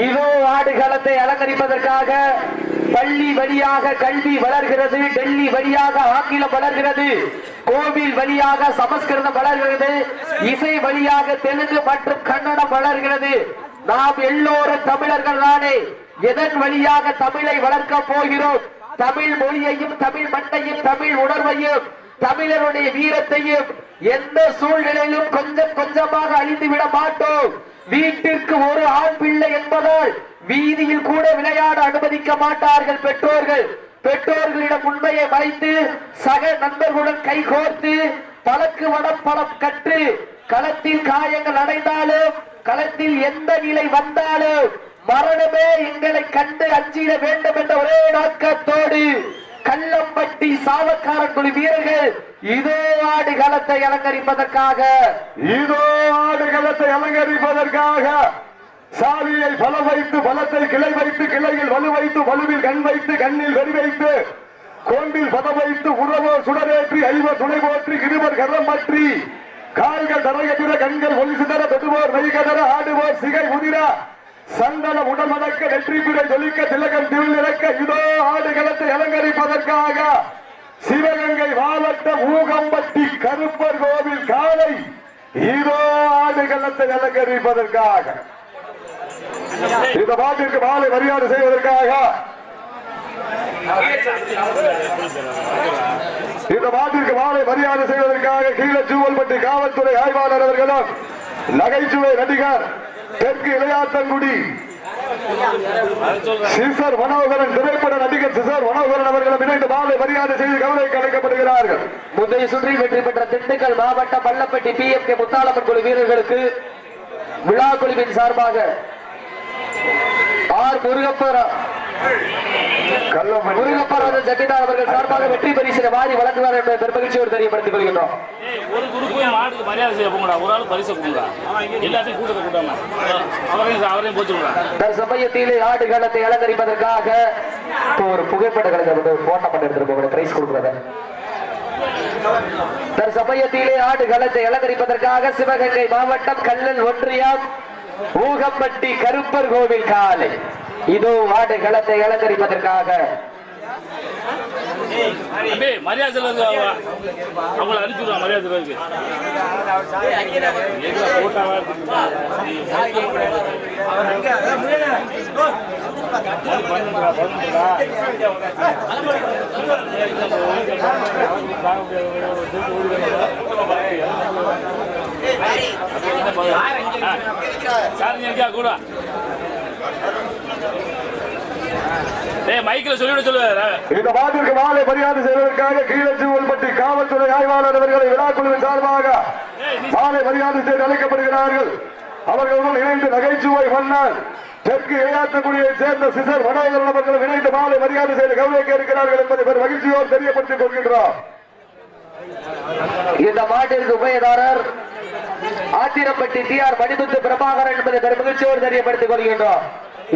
இதோ ஆடுகளத்தை அலங்கரிப்பதற்காக பள்ளி வழியாக கல்வி வளர்கிறது டெல்லி வழியாக ஆங்கிலம் வளர்கிறது கோவில் வழியாக சமஸ்கிருதம் வளர்கிறது இசை வழியாக தெலுங்கு மற்றும் கன்னடம் வளர்கிறது. நாம் எல்லோரும் தமிழர்கள் தானே எதன் வழியாக தமிழை வளர்க்க போகிறோம்? தமிழ் மொழியையும் தமிழ் மண்ணையும் தமிழ் உணர்வையும் தமிழருடைய வீரத்தையும் எந்த சூழ்நிலையிலும் கொஞ்சம் கொஞ்சமாக அழிந்து விட மாட்டோம். வீட்டிற்கு ஒரு ஆண் பிள்ளை என்பதால் வீதியில் கூட விளையாட அனுமதிக்க மாட்டார்கள் பெற்றோர்கள். பெற்றோர்களிடம் உண்மையை மறைத்து சக நண்பர்களுடன் கைகோர்த்து பழக்கு வடம் கற்று களத்தில் காயங்கள் அடைந்தாலும் களத்தில் எந்த நிலை வந்தாலும் மரணமே எங்களை கண்டு அஞ்சிட வேண்டும் என்ற ஒரே நோக்கத்தோடு கள்ளம்பட்டி சாவக்காரன் குழு வீரர்கள் இதோ ஆடு களத்தை அலங்கரிப்பதற்காக இதோ அலங்கரிப்பதற்காக சாவியை பல வைத்து பலத்தை கிளை வைத்து கிளையில் வலு வைத்து வலுவில் கண் வைத்து கண்ணில் வெறி வைத்து கோம்பில் பதம் வைத்து உறவோ சுடரேற்றி ஐவர் துணை போற்றி இருவர் கரம் பற்றி கால்கள் தரையதிர கண்கள் ஒளி சிதற தொடுவோர் மெய்கதற ஆடுவோர் சிகை உதிர சந்தன உடமடக்க வெற்றி பிறை ஜொலிக்க திலகம் திவில் இறக்க இதோ ஆடுகளத்தை அலங்கரிப்பதற்காக சிவகங்கை மாவட்டம் ஊகம்பட்டி கருப்பர் கோவில் காலை இதோ ஆடுகளத்தை அலங்கரிப்பதற்காக இந்த பாட்டிற்கு மாலை மரியாதை செய்வதற்காக. இந்த பாட்டிற்கு மாலை மரியாதை செய்வதற்காக கீழச்சூவல்பட்டி காவல்துறை ஆய்வாளர் அவர்களும் நகைச்சுவை நடிகர் தெற்கு இளையாத்தங்குடி சிசர் மனோகரன் திரைப்பட நடிகர் சிசர் மனோகரன் அவர்களும் இணைந்து மாலை மரியாதை செய்து கவலைக்கு அழைக்கப்படுகிறார்கள். முந்தைய சுற்றில் வெற்றி பெற்ற திண்டுக்கல் மாவட்ட Pallapatti P M K Muthalamman குழு வீரர்களுக்கு விழா குழுவின் சார்பாக ஆர் முருகப்பர் அவர்கள் சார்பாக வெற்றி பரிசினை வாரி வழங்குவார் என்பதை பெருமகிழ்ச்சியோடு தெரியப்படுத்திக் கொள்கின்றோம். ஒரு குரூப்பு மாட்டுக்கு மரியாதை செய்ய போங்கடா. ஒரு ஆள் பரிசை கொடுங்க எல்லாத்தையும் கூட்டத்தை கூட்டாம. அவரையும் அவரையும் போச்சுடுறா தற்சமயத்திலே ஆடு களத்தை அலங்கரிப்பதற்காக இப்போ ஒரு புகைப்பட கலைஞர் வந்து ஒரு போட்டோ பண்ணி எடுத்துட்டு போக பிரைஸ் கொடுக்குறத. தற்சமயத்திலே ஆடு களத்தை அலங்கரிப்பதற்காக சிவகங்கை மாவட்டம் கல்லல் ஒன்றியம் ஊகம்பட்டி கருப்பர் கோவில் காலை. இதோ ஆடு களத்தை அலங்கரிப்பதற்காக. தம்பி மரியாதை அவங்கள அனுப்பிச்சுடுவான் மரியாதை கூட. இந்த பாட்டிற்கு மாலை மரியாதை செய்வதற்காக கீழச்சூவல்பட்டி காவல்துறை ஆய்வாளர் அவர்களை விழாக்குழுவின் சார்பாக மாலை மரியாதை செய்து அழைக்கப்படுகிறார்கள். அவர்களுடன் இணைந்து நகைச்சுவை மன்னர் தெற்கு இளையாத்தக்குடியைச் சேர்ந்த சிசர் மனோகரன் அவர்கள் இணைந்து மாலை மரியாதை செய்து கௌரவிக்க இருக்கிறார்கள் என்பதை பெரும் மகிழ்ச்சியோடு தெரியப்படுத்திக் கொள்கின்றோம். இந்த மாட்டிற்கு உபயதாரர் ஆத்திரப்பட்டி டி ஆர் மணிமுத்து பிரபாகரன் என்பதை பெருமகிழ்ச்சியோடு தெரியப்படுத்திக் கொள்கின்றோம்.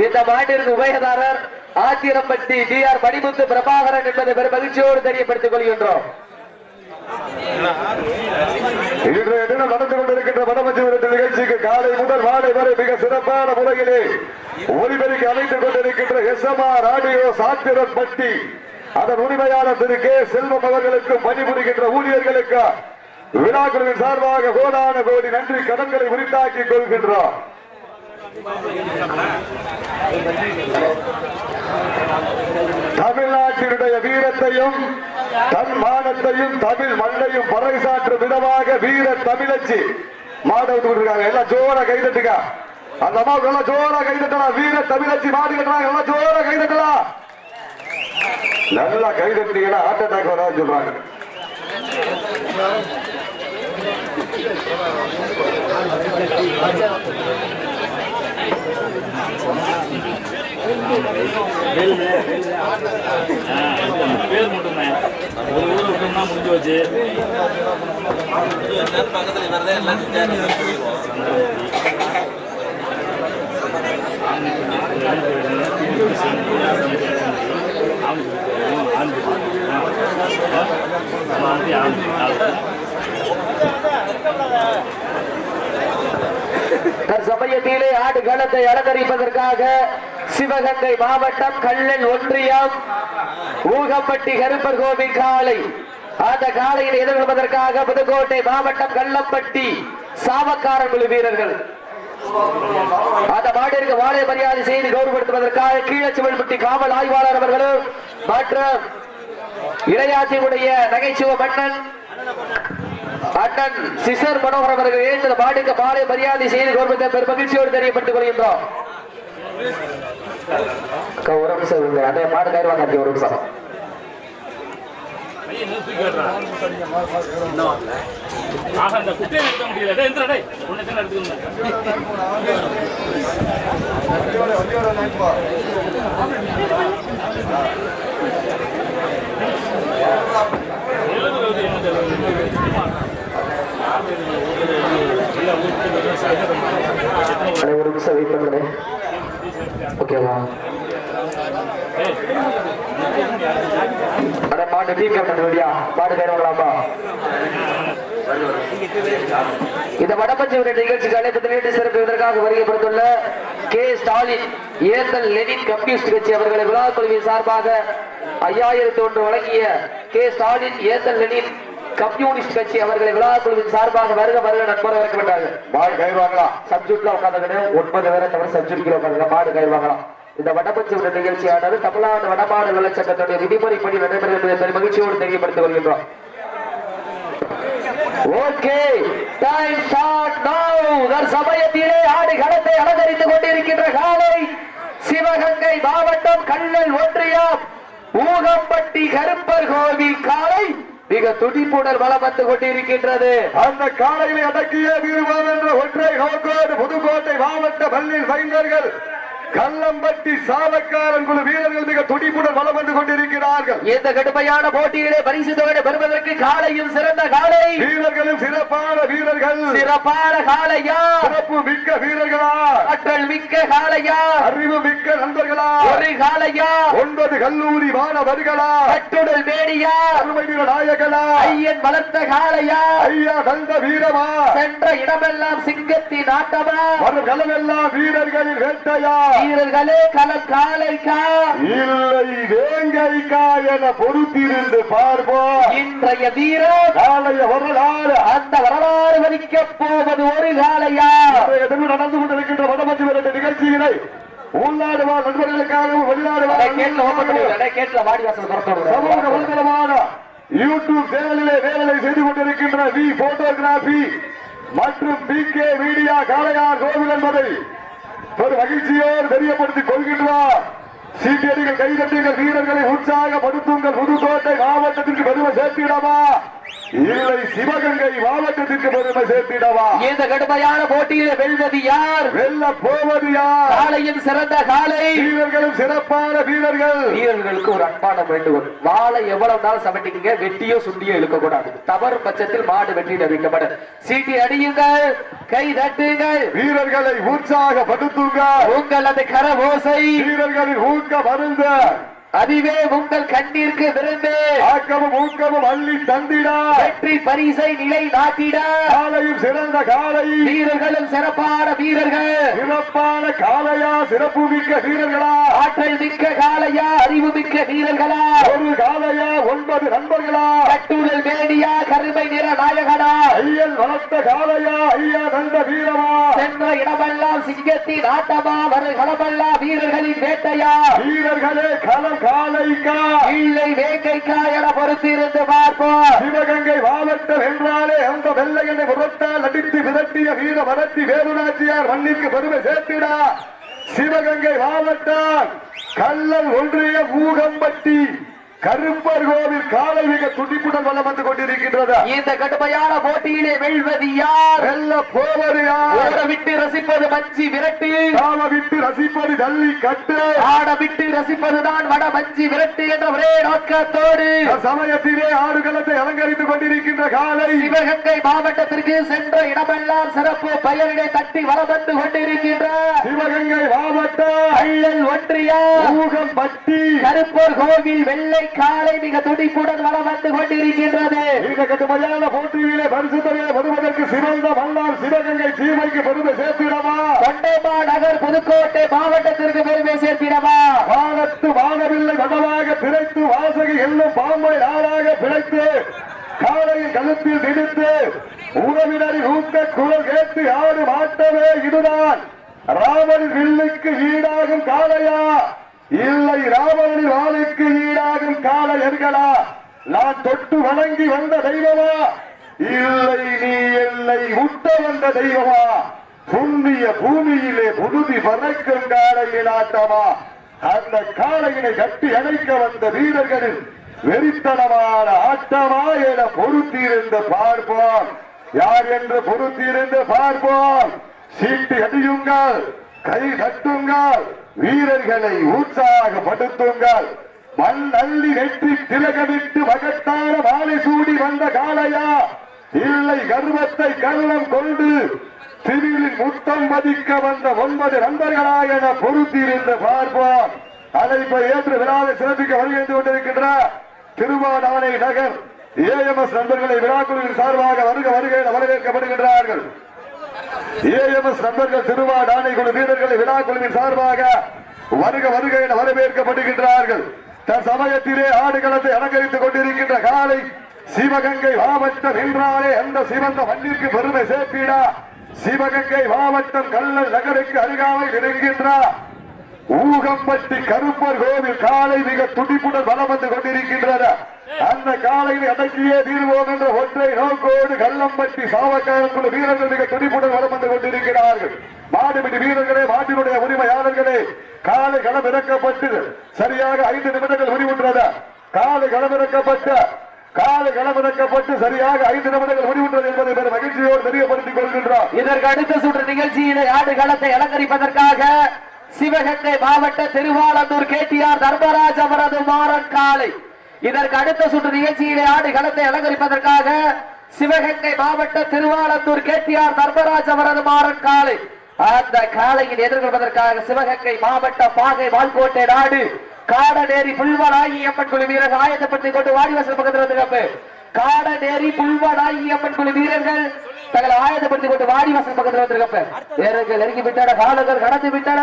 இந்த மாட்டிற்கு உபயதாரர் ஆத்திரப்பட்டி டி ஆர் மணிமுத்து பிரபாகரன் என்பதை பெருமகிழ்ச்சியோடு தெரியப்படுத்திக் கொள்கின்றோம். இன்று நடந்து கொண்டிருக்கின்ற வடமஞ்சி நிகழ்ச்சிக்கு காலை முதல் மாலை வரை மிக சிறப்பான முறையிலே ஒலிபெருக்கு அமைத்துக் கொண்டிருக்கின்ற எஸ்எம்ஆர் ஆடியோ சாத்திரப்பட்டி அதன் உரிமையாளர் திரு கே செல்வம் அவர்களுக்கும் பணிபுரிகின்ற ஊழியர்களுக்கு விழாக்குழுவின் சார்பாக கோடான கோடி நன்றி கடன்களை உரித்தாக்கிக் கொள்கின்றோம். தமிழ்நாட்டினுடைய வீரத்தையும் தன்மானத்தையும் தமிழ் மண்ணையும் பறைசாற்றும் விதமாக வீர தமிழச்சி மாட இருக்காங்க எல்லாம் ஜோர கைதட்டுக்கா அந்த அம்மாவுக்கு எல்லாம் ஜோரா கைதட்டலாம் வீர தமிழச்சி மாடு கட்டுறாங்க. எல்லாம் ஜோரா கைதட்டலாம் நல்லா கைதட்டீங்கன்னா ஹார்ட் அட்டாக் வராதுன்னு சொல்றாங்க. பேர் மட்டும்தான் ஒரு ஊர் விட்டோம்னா முடிஞ்சு வச்சு ஆடு களத்தை அலங்கரிப்பதற்காக சிவகங்கை மாவட்டம் கள்ளன் ஒன்றியம் ஊகப்பட்டி கருப்பர் கோவில் காலை அந்த காலையில் எதிர்கொள்வதற்காக புதுக்கோட்டை மாவட்டம் கள்ளப்பட்டி சாவக்காரன் குழு வீரர்கள். அந்த மாட்டிற்கு வாழை மரியாதை செய்து கௌரவப்படுத்துவதற்காக கீழச்சிவல்பட்டி காவல் ஆய்வாளர் அவர்களும் மற்றும் இளையாட்சியுடைய நகைச்சுவை மன்னன் அண்ணன் சிசர் மனோகர் அவர்கள் இந்த மாட்டுக்கு மாலை மரியாதை செய்து கௌரவத்தை பெரும் மகிழ்ச்சியோடு தெரியப்பட்டுக் கொள்கின்றோம். அக்கா, ஒரு நிமிஷம் இருங்க. அதே மாடு கயிறுவாங்க அப்படி ஒரு நிமிஷம் ஒரு நிமிஷம் வெயிட் ஓகேவா ஏய், அட மாட்டு டீம் கேப்டன் ரெடியா மாடு கயிறுவாங்களாமா இந்த வடபஞ்சி விட நிகழ்ச்சிக்கு அழைப்பு சிறப்பு இதற்காக வருகைப்படுத்துள்ள கே. ஸ்டாலின் ஏந்தல் லெனின் கம்யூனிஸ்ட் கட்சி அவர்களை விழா குழுவின் சார்பாக ஐயாயிரத்தி ஒன்று வழங்கிய கே. ஸ்டாலின் ஏந்தல் லெனின் கம்யூனிஸ்ட் கட்சி அவர்களை விழா குழுவின் சார்பாக வருக வருக நண்பர் இறக்கப்பட்டாங்க மாடு கயிறுவாங்களா சப்ஜெக்ட்ல உட்காந்துக்கிட்டு ஒன்பது பேரை தவிர சப்ஜெக்ட்ல உட்காந்து மாடு கயிறுவாங்களாம் இந்த வடபஞ்ச நிகழ்ச்சியானது தமிழ்நாடு வடபாடு நலச்சங்கத்துடைய விதிமுறைப்படி நடைபெறும் என்பதை மகிழ்ச்சியோடு தெரியப்படுத்திக் கொள்கின்றோம் ஓகே டைம் ஸ்டார்ட் நவ சமயத்திலே ஆடு களத்தை அலங்கரித்துக் கொண்டிருக்கின்ற காலை சிவகங்கை மாவட்டம் கல்லல் ஒன்றியம் ஊகம்பட்டி கருப்பர் கோவில் காலை மிக துடிப்புடன் வளமத்து வந்து கொண்டிருக்கின்றது. அந்த காலையில் அடக்கிய வீரவான் என்ற ஒற்றை நோக்கோடு புதுக்கோட்டை மாவட்ட பள்ளி வைந்தர்கள் கல்லம்பட்டி சாலக்காரன் குழு வீரர்கள் மிக துடிப்புடன் வலம் வந்து கொண்டிருக்கிறார்கள். இந்த கடுமையான போட்டியிலே பரிசு தொகை பெறுவதற்கு காலையும் சிறந்த காலை. வீரர்களும் சிறப்பான வீரர்கள். சிறப்பான காலையா? சிறப்பு மிக்க வீரர்களா? ஆற்றல் மிக்க காலையா? அறிவு மிக்க நண்பர்களா? ஒரு காலையா? ஒன்பது கல்லூரி மாணவர்களா? கட்டுடல் மேடியா அருமை நாயகனா? ஐயன் வளர்த்த காலையா? ஐயா தந்த வீரமா? சென்ற இடமெல்லாம் சிங்கத்தின் ஆட்டமா? வரும் களமெல்லாம் வீரர்களின் வேட்டையா? வீரர்களே களம் காலைக்கா இல்லை வேங்கைக்கா என பொறுத்திருந்து பார்ப்போம். இன்றைய வீரர் நாளைய வரலாறு. அந்த வரலாறு வலிக்க போவது ஒரு காலையா நடந்து கொண்டிருக்கின்ற வடமஞ்சு விரட்டு நிகழ்ச்சியினை உள்நாடு வாழ் நண்பர்களுக்காகவும் வெளிநாடு சமூக விடு. வலைதளமான யூடியூப் சேனலிலே வேலை செய்து கொண்டிருக்கின்ற வி போட்டோகிராபி மற்றும் P K media Kalaiyar Kovil என்பதை ஒரு மகிழ்ச்சியோடு தெரியப்படுத்திக் கொள்கின்றார். சீட்டியடிகள் கைதட்டுங்கள் வீரர்களை உற்சாகப்படுத்துங்கள். புதுக்கோட்டை மாவட்டத்திற்கு பெருமை சேர்த்திடவா? இல்லை சிவகங்கை மாவட்டத்திற்கு பெருமை சேர்த்திடவா? இந்த கடுமையான போட்டியில வெல்வது யார்? வெல்ல போவது யார்? காலையும் சிறந்த காலை வீரர்களும் சிறப்பான வீரர்கள். வீரர்களுக்கு ஒரு அன்பான வேண்டுகோள். வாழை எவ்வளவு நாள் சமட்டிக்கீங்க வெட்டியோ சுண்டியோ இழுக்க கூடாது தவறு பட்சத்தில் மாடு வெற்றியில வைக்கப்படும். சீட்டி அடியுங்கள். கை தட்டுங்கள். வீரர்களை உற்சாகப்படுத்துங்க உங்களது கர ஓசை வீரர்களின் ஊக்க மருந்து. அதுவே உங்கள் கண்ணிற்கு விருந்து. ஆக்கமும் ஊக்கமும் அள்ளி தந்திட. வெற்றி பரிசை நிலை நாட்டிட. காலையும் சிறந்த காலை. வீரர்களும் சிறப்பான வீரர்கள். சிறப்பான காலையா சிறப்பு மிக்க வீரர்களா. ஆற்றல் மிக்க காலையா அறிவு மிக்க வீரர்களா. ஒரு காலையா ஒன்பது நண்பர்களா. கட்டுடல் மேடியா கருமை நிற நாயகனா. ஐயன் வளர்த்த காலையா ஐயா தந்த வீரமா. சென்ற இடமெல்லாம் சிங்கத்தின் ஆட்டமா வரு களமெல்லாம் வீரர்களின் வேட்டையா. வீரர்களே களம் காலைக்கா. இல்லை வேங்கைக்கா என பொறுத்திருந்து பார்ப்போம். சிவகங்கை மாவட்டம் என்றாலே அந்த வெள்ளையனை புறத்தால் அடித்து விரட்டிய வீர வளர்த்தி வேலுநாச்சியார் மண்ணிற்கு பெருமை சேர்த்திடா. சிவகங்கை மாவட்டம் கல்லல் ஒன்றிய மூகம்பட்டி கருப்பர் கோவில் காலை மிக துடிப்புடன் வளம் வந்து கொண்டிருக்கின்றது. இந்த கடுமையான போட்டியிலே வெல்வது யார்? வெல்ல போவது யார்? விட்டு ரசிப்பது மஞ்சி விரட்டு. காம விட்டு ரசிப்பது ஜல்லி கட்டு. ஆட விட்டு ரசிப்பதுதான் வட மஞ்சி விரட்டு என்ற ஒரே நோக்கத்தோடு. சமயத்திலே ஆடுகளத்தை அலங்கரித்துக் கொண்டிருக்கின்ற காலை. சிவகங்கை மாவட்டத்திற்கு சென்ற இடமெல்லாம் சிறப்பு பெயரினை தட்டி வலம் வந்து கொண்டிருக்கின்ற சிவகங்கை மாவட்டம் கள்ளல் ஒன்றியா. மூகம்பட்டி கருப்பூர் கோவில் வெள்ளை காலை மிக துடிப்புடன் வளம் வந்து கொண்டிருக்கின்றது. இந்த கட்டுமையான போட்டியிலே பரிசு தொகையை பெறுவதற்கு சிறந்த மல்லார் சிவகங்கை சீமைக்கு பெருமை சேர்த்திடவா? கொண்டோமா நகர் புதுக்கோட்டை மாவட்டத்திற்கு பெருமை சேர்த்திடவா? வானத்து வானவில்லை வடமாக பிழைத்து வாசகி எல்லும் பாம்பை நாளாக பிழைத்து காலையில் கழுத்தில் திணித்து உறவினரின் ஊக்க குரல் கேட்டு ஆடு மாட்டவே இதுதான். ராமனின் வில்லுக்கு ஈடாகும் காளையா? இல்லை ஈடாகும் காளையர்களா நான் தொட்டு வணங்கி வந்த தெய்வமா? இல்லை நீ என்னை முட்ட வந்த தெய்வமா? புண்ணிய பூமியிலே புழுதி பறக்கும் காளையின் ஆட்டமா? அந்த காளையினை கட்டி அணைக்க வந்த வீரர்களின் வெறித்தனமான ஆட்டமா என பொருத்தியிருந்து பார்ப்போம். யார் என்று பொருத்தியிருந்து பார்ப்போம். சீட்டு அடியுங்கள் கை தட்டுங்கள் வீரர்களை உற்சாகப்படுத்துங்கள். மண் அள்ளி நெற்றி திலகமிட்டு மகத்தான மாலை சூடி வந்த காளையா? இல்லை கர்வத்தை கல்லம் கொண்டு சிவிலின் முத்தம் மதிக்க வந்த ஒன்பது நண்பர்களா என பொருத்தியிருந்து பார்ப்போம் அழைப்பை ஏற்று விழாவை சிறப்பிக்க வருகின்ற கொண்டிருக்கின்ற திருவாடானை நகர் ஏஎம்எஸ் நண்பர்களை விழாக்குழுவின் சார்பாக வருக வருக வரவேற்கப்படுகின்றார்கள். ஏஎம்எஸ் நண்பர்கள் திருவாடானை குழு வீரர்களை விழாக்குழுவின் சார்பாக வருக வருக என வரவேற்கப்படுகின்றார்கள். தற்சமயத்திலே ஆடுகளத்தை அலங்கரித்துக் கொண்டிருக்கின்ற காலை சிவகங்கை மாவட்டம் என்றாலே அந்த சிவந்த மண்ணிற்கு பெருமை சேர்த்திடா. சிவகங்கை மாவட்டம் கல்லல் நகருக்கு அருகாமையில் இருக்கின்ற ஊகம்பட்டி கருப்பர் கோவில் காலை மிக துடிப்புடன் வலம் வந்து கொண்டிருக்கின்றன. அந்த காலையில் அடக்கியே தீர்வோம் என்ற ஒற்றை நோக்கோடு கல்லம்பட்டி சாவக்காரக்குழு வீரர்கள் மிக துடிப்புடன் வலம் வந்து கொண்டிருக்கிறார்கள். மாடுபிடி வீரர்களே மாட்டினுடைய உரிமையாளர்களே காலை களம் இறக்கப்பட்டு சரியாக ஐந்து நிமிடங்கள் முடிவுற்றது. காலை களம் இறக்கப்பட்ட காலை களம் இறக்கப்பட்டு சரியாக ஐந்து நிமிடங்கள் முடிவுற்றது என்பதை பெரும் மகிழ்ச்சியோடு தெரியப்படுத்திக் கொள்கின்றோம். இதற்கு அடுத்த சுற்று நிகழ்ச்சியிலே ஆடு களத்தை அலங்கரிப்பதற்காக சிவகங்கை மாவட்ட திருவாலந்தூர் கேடிஆர் தர்மராஜ் அவரது மாறன் காலை இதற்கு அடுத்த சுற்று நிகழ்ச்சியிலே ஆடு களத்தை அலங்கரிப்பதற்காக சிவகங்கை மாவட்ட திருவாலந்தூர் கேடிஆர் தர்மராஜ் அவரது மாறன் காலை அந்த காலையில் எதிர்கொள்வதற்காக சிவகங்கை மாவட்ட பாகை வால்கோட்டை நாடு காடநேரி புல்வராகி அம்மன் குழு வீரர் ஆயத்தப்படுத்திக் கொண்டு வாடிவாசல் பக்கத்தில் வந்து காடநேரி புல்வனாகி அம்மன் குழு வீரர்கள் தங்களை ஆயத்தப்படுத்திக் கொண்டு வாடிவாசல் பக்கத்தில் வந்திருக்கப்ப. வீரர்கள் நெருங்கி விட்டன காலங்கள் கடந்து விட்டன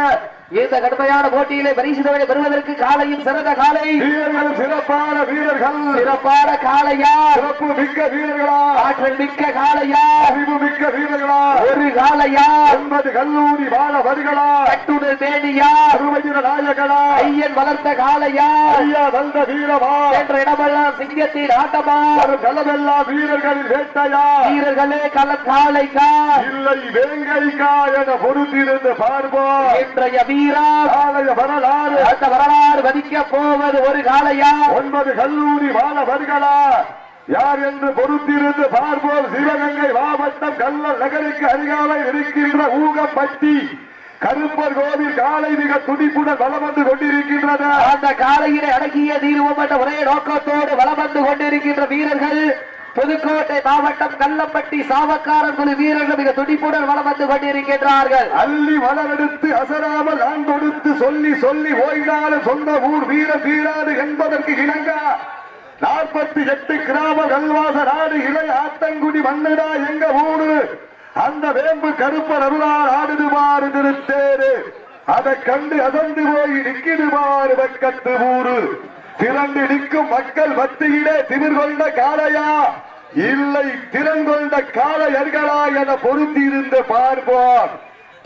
இந்த கடுமையான போட்டியிலே பரிசு தொகையை பெறுவதற்கு காலையும் சிறந்த காலை. வீரர்கள் சிறப்பான வீரர்கள். சிறப்பான காளையா? சிறப்பு மிக்க வீரர்களா? ஆற்றல் மிக்க காளையா? அறிவு மிக்க வீரர்களா? ஒரு காளையா? ஒன்பது கல்லூரி மாணவர்களா? கட்டுடல் மேனியா? அருமையின நாயகனா? ஐயன் வளர்த்த காளையா? ஐயா வந்த வீரமா? என்ற இடமெல்லாம் சிங்கத்தின் ஆட்டமா? ஒரு களமெல்லாம் வீரர்களின் வேட்டையா? வீரர்களே கள காளைக்கா? இல்லை வேங்கைக்கா என பொறுத்திருந்து பார்ப்போம். இன்றைய வீரா வரலாறு அந்த வரலாறு மதிக்க போவது ஒரு காளையா ஒன்பது கல்லூரி மாணவர்களா யார் என்று பொறுத்திருந்து பார்ப்போம். சிவகங்கை மாவட்டம் கல்லல் நகருக்கு அருகாமை இருக்கின்ற ஊகப்பட்டி கருப்பர் கோவில் காலை மிக துடிப்புடன் வலம் வந்து கொண்டிருக்கின்றன. அந்த காளையினை அடக்கிய தீர்வோம் என்ற ஒரே நோக்கத்தோடு வலம் வந்து கொண்டிருக்கின்ற வீரர்கள் புதுக்கோட்டை மாவட்டம் கல்லப்பட்டி சாவக்காரன் குழு வீரர்கள் மிக துடிப்புடன் வளம் வந்து கொண்டிருக்கின்றார்கள். அள்ளி வளரெடுத்து அசராமல் நான் கொடுத்து சொல்லி சொல்லி ஓய்ந்தாலும் சொந்த ஊர் வீர வீராது என்பதற்கு இணங்க. நாற்பத்தி எட்டு கிராம கல்வாச நாடு இளை ஆத்தங்குடி மன்னடா எங்க ஊரு? அந்த வேம்பு கருப்பர் அருளால் ஆடுதுமாறு திருத்தேரு அதை கண்டு அசந்து போய் நிற்கிடுமாறு பக்கத்து ஊரு. திரண்டு நிற்கும் மக்கள் மத்தியிலே திமிர் கொண்ட காளையா? இல்லை திறன் கொண்ட காளையர்களா என பொருத்தியிருந்து பார்ப்போம்.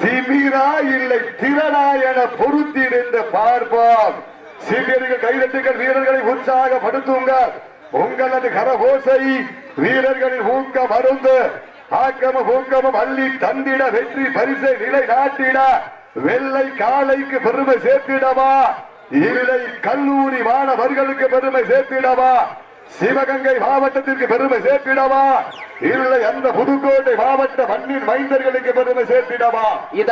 திமிரா இல்லை திறனா என பொருத்தியிருந்து பார்ப்போம். சீனியர்கள் கைதட்டுகள் வீரர்களை உற்சாகப்படுத்துங்க. உங்களது கரகோசை வீரர்களின் ஊக்க மருந்து ஆக்கமும் ஊக்கமும் அள்ளி தந்திட வெற்றி பரிசை நிலை நாட்டிட வெள்ளை காளைக்கு பெருமை சேர்த்திடவா? இல்லை கல்லூரி மாணவர்களுக்கு பெருமை சேர்த்திடவா? சிவகங்கை மாவட்டத்திற்கு பெருமை சேர்த்திடவா? இல்லை அந்த புதுக்கோட்டை மாவட்ட மண்ணின் மைந்தர்களுக்கு பெருமை சேர்த்திடவா? இத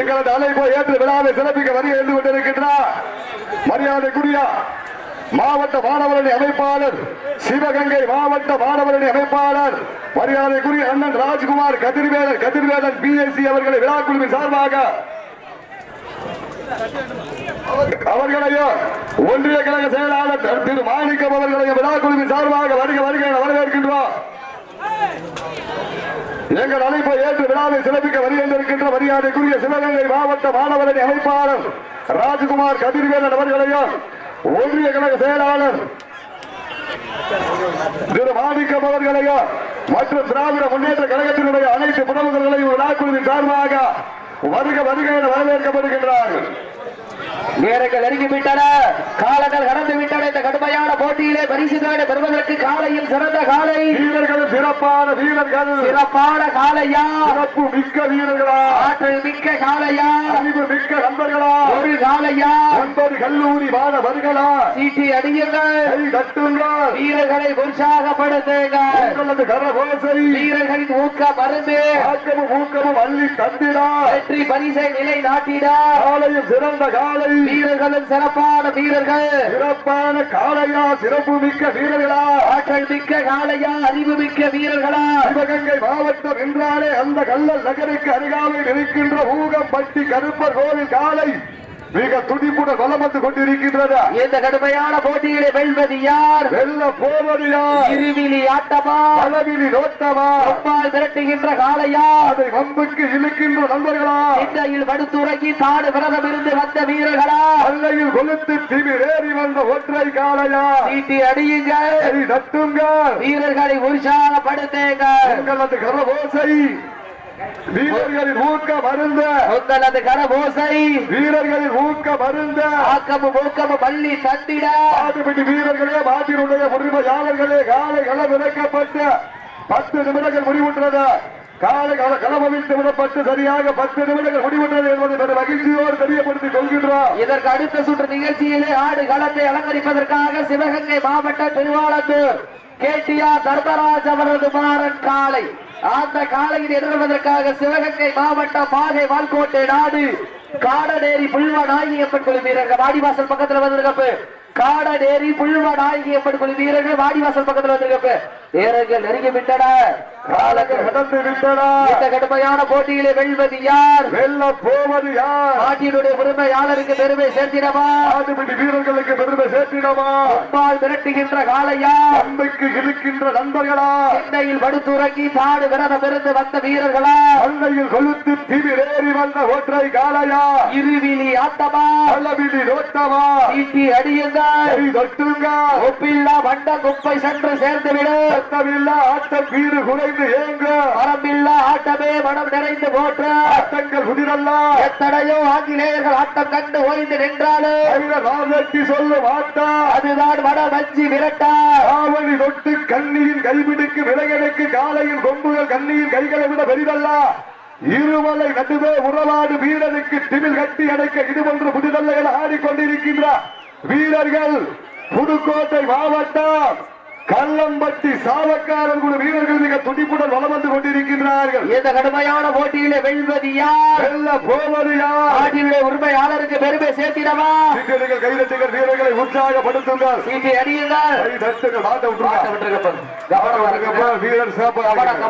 எங்களது அழைப்பை ஏற்று விழாவை சிறப்பிக்க வருகை எழுந்து கொண்டிருக்கின்றார் மரியாதைக்குரிய மாவட்ட மாணவரணி அமைப்பாளர் சிவகங்கை மாவட்ட மாணவரணி அமைப்பாளர் மரியாதைக்குரிய அண்ணன் ராஜ்குமார் கதிர்வேலன் கதிர்வேலன் பிஎஸ்சி அவர்களை விழாக்குழுவின் சார்பாக அவர்களையும் ஒன்றிய கழக செயலாளர் திரு மாணிக்கம் அவர்களையும் விழா குழுவின் சார்பாக வருக வருக வரவேற்கின்றோம். எங்கள் அழைப்பை ஏற்று விழாவை சிறப்பிக்க வருகின்றிருக்கின்ற மரியாதைக்குரிய சிவகங்கை மாவட்ட மாணவரணி அமைப்பாளர் ராஜ்குமார் கதிர்வேலன் அவர்களையும் ஒன்றிய கழக செயலாளர் திரு மாணிக்கம் அவர்களையும் மற்றும் திராவிட முன்னேற்ற கழகத்தினுடைய அனைத்து பிரமுகர்களையும் விழாக்குழுவின் சார்பாக வருக வருக என வரவேற்கப்படுகின்றார்கள். நேரங்கள் நெருங்கிவிட்டன. காலங்கள் கடந்து விட்டன இந்த கடுமையான போட்டியிலே பரிசு தேட பெறுவதற்கு காலையில் சிறந்த காலை. வீரர்கள் சிறப்பான வீரர்கள். சிறப்பான காலையா? சிறப்பு மிக்க வீரர்களா? ஆற்றல் மிக்க காலையா? அறிவு மிக்க நண்பர்களா? ஒரு காலையா? ஒன்பது கல்லூரி மாணவர்களா? சீட்டி அடியுங்கள் கை தட்டுங்கள். வீரர்களை உற்சாகப்படுத்துங்கள். உங்களது கரகோசை. வீரர்களின் ஊக்க மருந்து ஆக்கமும் ஊக்கமும் அள்ளி தந்திடா. வெற்றி பரிசை நிலை நாட்டிட காலையும் சிறந்த காலை. வீரர்களும் சிறப்பான வீரர்கள். சிறப்பான காளையா சிறப்பு மிக்க வீரர்களா? ஆற்றல் மிக்க காலையா அறிவு மிக்க வீரர்களா? சிவகங்கை மாவட்டம் என்றாலே அந்த கள்ளல் நகருக்கு அருகாமையில் இருக்கின்ற ஊகம்பட்டி கருப்பர் கோவில் காலை மிக துடிப்புடன் வலம் வந்து கொண்டிருக்கின்றது இந்த கடுமையான போட்டியிலே வெல்வது யார்? வெல்ல போவது யார்? இருவிழி ஆட்டமா? அளவிலி நோட்டமா? அப்பால் விரட்டுகின்ற காளையா? அதை வம்புக்கு இழுக்கின்ற நண்பர்களா? சிந்தையில் படுத்துறங்கி தாடு விரதம் இருந்து வந்த வீரர்களா? அல்லையில் கொளுத்து திமிரேறி வந்த ஒற்றை காளையா? சீட்டி அடியுங்கள். கை தட்டுங்கள். வீரர்களை உற்சாகப்படுத்துங்கள். உங்களது கரவோசை வீரர்களின் ஊக்க மருந்த. உங்களது கரபோசை. வீரர்களின் ஊக்க மருந்த. ஆக்கமும் ஊக்கமும் பள்ளி தந்திட மாட்டுப்பிடி வீரர்களே மாட்டினுடைய உரிமையாளர்களே காலை களம் இறக்கப்பட்டு பத்து நிமிடங்கள் முடிவுற்றது. காலை கள களமவிழ்த்து விடப்பட்டு சரியாக பத்து நிமிடங்கள் முடிவுற்றது என்பதை மகிழ்ச்சியோடு தெரியப்படுத்திக் கொள்கின்றோம். இதற்கு அடுத்த சுற்று நிகழ்ச்சியிலே ஆடு களத்தை அலங்கரிப்பதற்காக சிவகங்கை மாவட்ட திருவாளத்தூர் கேடிஆர் தர்மராஜ் அவரது மாறன் காளை. அந்த காளையில் எதிர்வதற்காக சிவகங்கை மாவட்டம் பாகை வால்கோட்டை நாடு. காடநேரி புல்வ நாயகியப்பன் குழு வீரர்கள் வாடிவாசல் பக்கத்துல வந்திருக்கப்ப. காடநேரி புல்வ நாயகியப்பன் குழு வீரர்கள் வாடிவாசல் பக்கத்துல வந்திருக்கப்ப. வீரர்கள் நெருங்கி விட்டன காலங்கள் கடந்து இந்த கடுமையான போட்டியிலே வெல்வது யார்? வெல்ல போவது யார்? நாட்டினுடைய உரிமையாளருக்கு பெருமை சேர்த்திடவா? மாட்டுப்பிடி வீரர்களுக்கு பெருமை சேர்த்திடமா அம்பாள் விரட்டுகின்ற காளையா? அன்பைக்கு இருக்கின்ற நண்பர்களா? சென்னையில் படுத்துறங்கி தாடு விரதம் இருந்து வந்த வீரர்களா? அன்னையில் கொளுத்து திமிரேறி வந்த ஒற்றை காளையா? இருவிழி ஆட்டமா? அளவிலி நோட்டமா ஈட்டி அடியுங்கள் ஒப்பில்லா வண்ட குப்பை சென்று சேர்ந்து விடு சத்தமில்லா ஆட்டம் வீறு குறைந்து ஏங்க. மரமில்லா ஆட்டமே மனம் நிறைந்து போற்ற. ஆட்டங்கள் புதிரல்ல எத்தனையோ ஆங்கிலேயர்கள் ஆட்டம் கண்டு ஓய்ந்து நின்றாலும் நாளைக்கு சொல்ல மாட்டா அதுதான் மன வஞ்சி விரட்டா. காவலி தொட்டு கண்ணியின் கைபிடிக்கு விலகனுக்கு காலையின் கொம்புகள் கண்ணியின் கைகளை விட பெரிதல்ல. இருமலை நடுவே உறவாடு வீரனுக்கு திமில் கட்டி அடைக்க இது புதிதல்ல என ஆடிக்கொண்டிருக்கின்ற வீரர்கள் புதுக்கோட்டை மாவட்டம் கல்லம்பட்டி சாவக்காரன் குழு வீரர்கள் மிக துடிப்புடன் வலம் வந்து கொண்டிருக்கின்றார்கள். இந்த கடுமையான போட்டியிலே வெல்வது யார்? வெல்ல போவது யார்? உரிமையாளருக்கு பெருமை சேர்த்திடவா? வீரர்கள் கைதட்டுகள் வீரர்களை உற்சாகப்படுத்துங்கள். சீட்டி அடியுங்கள் கை தட்டுங்கள் மாட்ட விட்டுருங்க. வீரர் சிறப்பாக